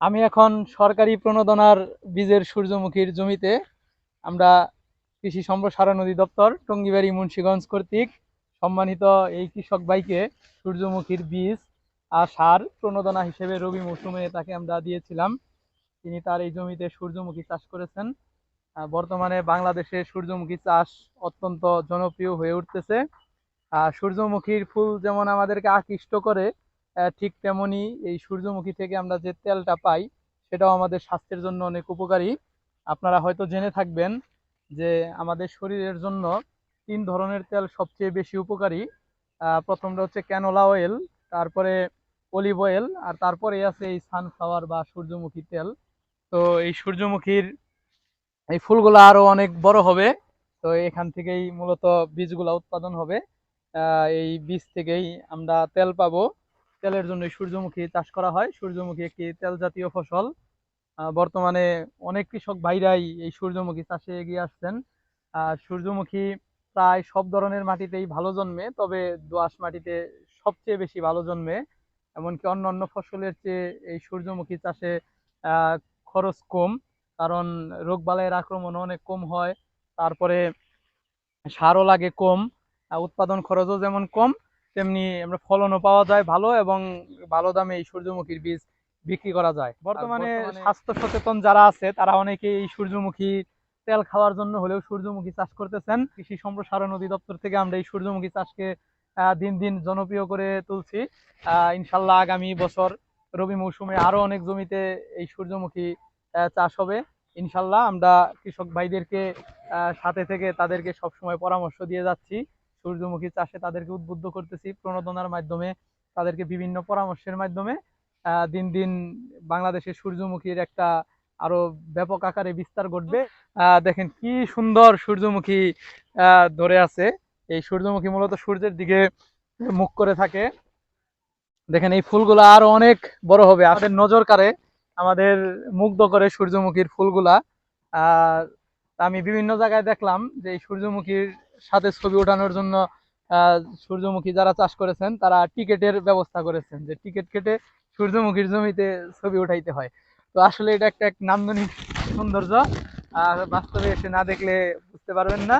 আমি এখন সরকারি প্রণোদনার বীজের সূর্যমুখীর জমিতে আমরা কৃষি সম্প্রসারণ অধিদপ্তর টঙ্গিবাড়ি মুন্সীগঞ্জ কর্তৃক সম্মানিত এই কৃষক ভাইকে সূর্যমুখীর বীজ আর সার প্রণোদনা হিসেবে রবি মৌসুমে তাকে আমরা দিয়েছিলাম। তিনি তার এই জমিতে সূর্যমুখী চাষ করেছেন। বর্তমানে বাংলাদেশে সূর্যমুখী চাষ অত্যন্ত জনপ্রিয় হয়ে উঠতেছে। আর সূর্যমুখীর ফুল যেমন আমাদেরকে আকৃষ্ট করে ঠিক তেমনি এই সূর্যমুখী থেকে আমরা যে তেলটা পাই, সেটাও আমাদের স্বাস্থ্যের জন্য অনেক উপকারী। আপনারা হয়তো জেনে থাকবেন যে আমাদের শরীরের জন্য তিন ধরনের তেল সবচেয়ে বেশি উপকারী। প্রথমটা হচ্ছে ক্যানোলা অয়েল তারপরে অলিভ অয়েল আর তারপরে আছে এই সানফ্লাওয়ার বা সূর্যমুখী তেল। তো এই সূর্যমুখীর এই ফুলগুলো আরও অনেক বড় হবে, তো এখান থেকেই মূলত বীজগুলা উৎপাদন হবে। এই বীজ থেকেই আমরা তেল পাবো। তেলের জন্য সূর্যমুখী চাষ করা হয়। সূর্যমুখী একটি তেল জাতীয় ফসল। বর্তমানে অনেক কৃষক ভাইরাই এই সূর্যমুখী চাষে এগিয়ে আসছেন। আর সূর্যমুখী প্রায় সব ধরনের মাটিতেই ভালো জন্মে, তবে দোআঁশ মাটিতে সবচেয়ে বেশি ভালো জন্মে। এমনকি অন্য অন্য ফসলের চেয়ে এই সূর্যমুখী চাষে খরচ কম, কারণ রোগবালাইয়ের আক্রমণ অনেক কম হয়। তারপরে সারও লাগে কম উৎপাদন খরচও যেমন কম তেমনি আমরা ফলনও পাওয়া যায় ভালো এবং ভালো দামে এই সূর্যমুখীর বীজ বিক্রি করা যায়। বর্তমানে স্বাস্থ্য সচেতন যারা আছে তারা অনেকে এই সূর্যমুখী তেল খাওয়ার জন্য হলেও সূর্যমুখী চাষ করতেছেন। কৃষি সম্প্রসারণ অধিদপ্তর থেকে আমরা এই সূর্যমুখী চাষকে দিন দিন জনপ্রিয় করে তুলছি। আহ, ইনশাল্লাহ আগামী বছর রবি মৌসুমে আরও অনেক জমিতে এই সূর্যমুখী চাষ হবে। ইনশাল্লাহ আমরা কৃষক ভাইদেরকে সাথে থেকে তাদেরকে সবসময় পরামর্শ দিয়ে যাচ্ছি। সূর্যমুখী চাষে তাদেরকে উদ্বুদ্ধ করতেছি। প্রণোদনার মাধ্যমে তাদেরকে বিভিন্ন পরামর্শের মাধ্যমে দিন দিন বাংলাদেশের সূর্যমুখীর একটা আরও ব্যাপক আকারে বিস্তার ঘটবে। দেখেন কি সুন্দর সূর্যমুখী ধরে আছে। এই সূর্যমুখী মূলত সূর্যের দিকে মুখ করে থাকে। দেখেন এই ফুলগুলা আরও অনেক বড় হবে। আমাদের নজর কাড়ে, আমাদের মুগ্ধ করে সূর্যমুখীর ফুলগুলা। আর আমি বিভিন্ন জায়গায় দেখলাম যে এই সূর্যমুখীর সাথে ছবি ওঠানোর জন্য সূর্যমুখী যারা চাষ করেছেন, তারা টিকেটের ব্যবস্থা করেছেন যে টিকিট কেটে সূর্যমুখীর জমিতে ছবি উঠাইতে হয়। তো আসলে এটা একটা এক নান্দনিক সৌন্দর্য, আর বাস্তবে এসে না দেখলে বুঝতে পারবেন না।